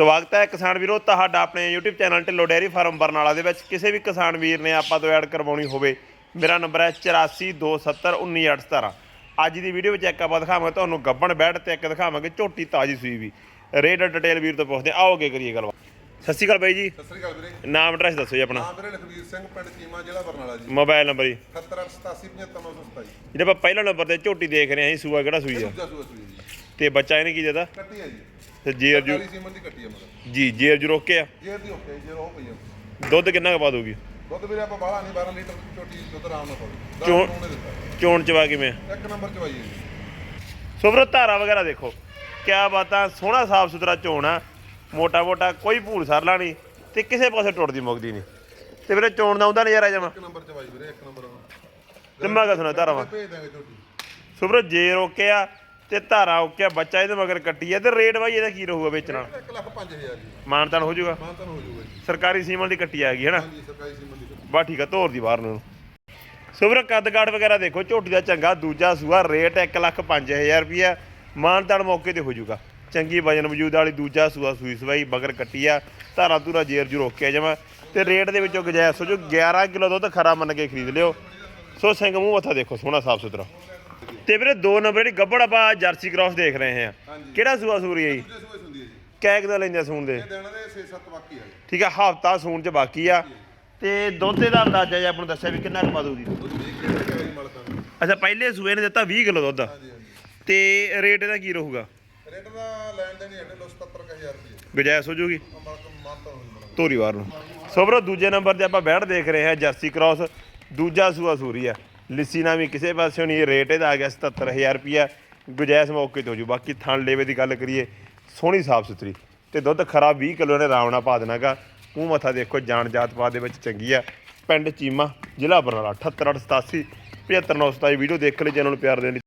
ਸਵਾਗਤ ਹੈ ਕਿਸਾਨ ਵੀਰੋ ਤੁਹਾਡਾ ਆਪਣੇ YouTube channel Dhillon dairy farm Barnala ਦੇ ਵਿੱਚ। ਕਿਸੇ ਵੀ ਕਿਸਾਨ ਵੀਰ ਨੇ ਆਪਾਂ ਤੋਂ ਐਡ ਕਰਵਾਉਣੀ ਹੋਵੇ ਮੇਰਾ ਨੰਬਰ ਹੈ 8427191817 ਅੱਜ ਦੀ ਵੀਡੀਓ ਵਿੱਚ ਇੱਕ ਆਪਾਂ ਦਿਖਾਵਾਂਗੇ ਤੁਹਾਨੂੰ ਗੱਬਣ ਬੈਠ ਤੇ ਇੱਕ ਦਿਖਾਵਾਂਗੇ ਝੋਟੀ ਤਾਜੀ ਸੂਈ ਵੀ। ਰੇਟ ਡਿਟੇਲ ਵੀਰ ਤੋਂ ਪੁੱਛਦੇ। ਆਓ ਅੱਗੇ ਕਰੀਏ ਗੱਲਬਾਤ। ਸਤਿ ਸ਼੍ਰੀ ਅਕਾਲ ਬਾਈ ਜੀ। ਸਤਿ ਸ੍ਰੀ ਅਕਾਲ ਵੀਰੇ। ਨਾਮ ਐਡਰੈਸ ਦੱਸੋ ਜੀ ਆਪਣਾ। ਨਾਮ ਵੀਰੇ ਲਖਵੀਰ ਸਿੰਘ ਪਿੰਡ ਚੀਮਾ ਜ਼ਿਲ੍ਹਾ ਬਰਨਾਲਾ ਜੀ। ਮੋਬਾਈਲ ਨੰਬਰ ਜੀ। 7887755927 ਜਿਹੜਾ ਆਪਾਂ ਪਹਿਲਾ ਨੰਬਰ ਤੇ ਝੋਟੀ ਦੇਖ ਰਹੇ ਹਾਂ ਜੀ ਸੂਆ ਕਿਹੜਾ ਸੂਈ ਆ। ਤੇ ਬੱਚਾ ਇਹਨੇ ਕੀ ਦਿੱਤਾ? ਕੱਟੀ ਹੈ ਜੀ। ਤੇ ਜੇਰ ਜੂ ਕਾਲੀ ਸੀਮਨ ਦੀ ਕੱਟੀ ਹੈ ਮਤਲਬ। ਜੀ ਜੇਰ ਜੂ ਰੋਕੇ ਆ। ਜੇਰ ਦੀ ਓਕੇ ਜੀ ਉਹ ਪਈ ਆ। ਦੁੱਧ ਕਿੰਨਾ ਕੁ ਪਾ ਦੂਗੀ ਦੁੱਧ ਵੀਰੇ ਆਪਾਂ ਬਾਹਲਾ ਨਹੀਂ 12 ਲੀਟਰ ਦੀ ਛੋਟੀ ਦੁੱਧ ਆਰਾਮ ਨਾਲ ਪਾਉ ਚੋਣ- ਦਿੱਤਾ। ਚੋਣ ਚਵਾ ਕਿਵੇਂ? ਇੱਕ ਨੰਬਰ ਚਵਾਈ ਹੈ ਜੀ। ਸੋ ਵੀਰੋ ਧਾਰਾ ਵਗੈਰਾ ਦੇਖੋ। ਕਿਆ ਬਾਤਾਂ ਸੋਹਣਾ ਸਾਫ਼ ਸੁਥਰਾ ਚੋਣ ਆ ਮੋਟਾ ਮੋਟਾ ਕੋਈ ਭੂਰ ਸਰਲਾ ਨਹੀਂ ਤੇ ਕਿਸੇ ਪਾਸੇ ਟੁੱਟਦੀ ਮੁੱਕਦੀ ਨਹੀਂ। ਤੇ ਵੀਰੇ ਚੋਣ ਦਾ ਆਉਂਦਾ ਨਜ਼ਾਰਾ ਜਮਾ। ਇੱਕ ਨੰਬਰ ਚਵਾਈ ਵੀਰੇ ਇੱਕ ਨੰਬਰ ਤੇ ਮੈਂ ਕਹ ਸੁਣਾ ਧਾਰਾ ਵਾ। ਭੇਜ ਦਾਂਗੇ ਛੋਟੀ ਸੋ ਵੀਰੋ ਜੇ ਰੋਕਿਆ ਤੇ ਧਾਰਾ ਓਕਿਆ ਬੱਚਾ ਇਹਦੇ ਮਗਰ ਕੱਟੀ ਆ ਤੇ ਰੇਟ ਬਾਈ ਇਹਦਾ ਕੀ ਰਹੂਗਾ ਵੇਚਣਾ? 1 ਲੱਖ 5000 ਜੀ। ਮਾਨਤਾਨ ਹੋ ਜਾਊਗਾ? ਮਾਨਤਨ ਹੋ ਜਾਊਗਾ ਜੀ। ਸਰਕਾਰੀ ਸੀਮਨ ਦੀ ਕੱਟੀ ਆ ਗਈ ਹੈ ਨਾ ਹਾਂਜੀ ਸਰਕਾਰੀ ਸੀਮਨ ਦੀ ਕੱਟੀ। ਬਾ ਠੀਕ ਆ ਧੋਰ ਦੀ ਬਾਹਰ ਨੂੰ। ਸੋ ਵੀਰੋ ਕੱਦ ਕਾਠ ਵਗੈਰਾ ਦੇਖੋ ਝੋਟੀ ਦਾ ਚੰਗਾ ਦੂਜਾ ਸੂਆ ਰੇਟ 1 ਲੱਖ 5000 ਰੁਪਿਆ ਮਾਨਤਾਨ ਮੌਕੇ ਤੇ ਹੋ ਜਾਊਗਾ। ਚੰਗੀ ਵਜਨ ਵਜੂਦ ਵਾਲੀ ਦੂਜਾ ਸੂਆ ਸੂਈ ਸਵਾਈ ਬਗਰ ਕੱਟੀ ਆ। ਧਾਰਾ ਧੂਰਾ ਜੇਰ ਜੂ ਰੋਕਿਆ ਜਮਾ ਤੇ ਰੇਟ ਦੇ ਵਿੱਚੋਂ ਗੁਜਾਇਸ਼ ਸੋ ਜੋ 11 ਕਿਲੋ ਦੁੱਧ ਖਰਾ ਮੰਨ ਕੇ ਖਰੀਦ ਲਿਓ। ਸੋ ਸਿੰਘ ਮੂੰਹ ਮੱਥਾ ਦੇਖੋ ਸੋਹਣਾ ਸਾਫ਼ ਸੁਥਰਾ ਤੇ ਵੀਰੇ ਦੋ ਨੰਬਰ ਜਿਹੜੀ ਗੱਬੜ ਆਪਾਂ ਜਰਸੀ ਕ੍ਰਾਸ ਦੇਖ ਰਹੇ ਹਾਂ। ਹਾਂਜੀ। ਕਿਹੜਾ ਸੂਆ ਸੂਰੀ ਹੈ ਜੀ? ਦੂਜੇ ਸੂਏ ਸੁੰਦੀ ਹੈ ਜੀ। ਕੈਕ ਦਾ ਲੈਂਦੇ ਸੂਣ ਦੇ। ਇਹ ਦਿਨ ਦੇ 6-7 ਬਾਕੀ ਆ ਜੀ। ਠੀਕ ਆ ਹਫਤਾ ਸੂਣ ਚ ਬਾਕੀ ਆ। ਤੇ ਦੁੱਧ ਦਾ ਅੰਦਾਜ਼ਾ ਜੀ ਆਪਾਂ ਨੂੰ ਦੱਸਿਆ ਵੀ ਕਿੰਨਾ ਕੁ ਪਾ ਦੂਗੀ ਦੁੱਧ 20 ਕਿਲੋ ਦਾ ਜੀ ਮਲਕਾਂ ਦਾ ਅੱਛਾ ਪਹਿਲੇ ਸੂਏ ਨੇ ਦਿੱਤਾ 20 ਕਿਲੋ ਦੁੱਧ। ਹਾਂਜੀ ਹਾਂਜੀ। ਤੇ ਰੇਟ ਇਹਦਾ ਕੀ ਰਹੂਗਾ? ਰੇਟ ਦਾ ਲੈਣ ਦੇਣੀ ਹੈ 77000 ਰੁਪਏ ਗੁਜਾਇਸ਼ ਹੋ ਜੂਗੀ? ਮਲਕ ਮਾਨਤਨ ਹੋ ਜਾਊਗਾ ਧੋਰੀ ਵਾਰ ਨੂੰ। ਸੋ ਵੀਰੋ ਦੂਜੇ ਨੰਬਰ ਤੇ ਆਪਾਂ ਬੈਠ ਦੇਖ ਰਹੇ ਹਾਂ ਜਰਸੀ ਕ੍ਰਾਸ। ਦੂਜਾ ਸੂਆ ਸੂਰੀ ਆ। ਲਿੱਸੀ ਨਾ ਵੀ ਕਿਸੇ ਪਾਸੇ ਨਹੀਂ, ਰੇਟ ਇਹਦਾ ਆ ਗਿਆ 77000 ਰੁਪਿਆ ਗੁਜਾਇਸ਼ ਮੌਕੇ ਤੋਂ ਹੋ ਜੂ। ਬਾਕੀ ਥਣ ਲੇਵੇ ਦੀ ਗੱਲ ਕਰੀਏ, ਸੋਹਣੀ ਸਾਫ਼ ਸੁਥਰੀ ਤੇ ਦੁੱਧ ਖਰਾਬ 20 ਕਿਲੋ ਨੇ ਆਰਾਮ ਨਾਲ ਪਾ ਦੇਣਾਗਾ ਮੂੰਹ ਮੱਥਾ ਦੇਖੋ, ਜਾਣ ਜਾਤ ਪਾ ਦੇ ਵਿੱਚ ਚੰਗੀ ਆ। ਪਿੰਡ ਚੀਮਾ ਜ਼ਿਲ੍ਹਾ ਬਰਨਾਲਾ 7887 75927 ਵੀਡੀਓ ਦੇਖ ਲਈ, ਚੈਨਲ ਨੂੰ ਪਿਆਰ ਦੇਣ ਲਈ।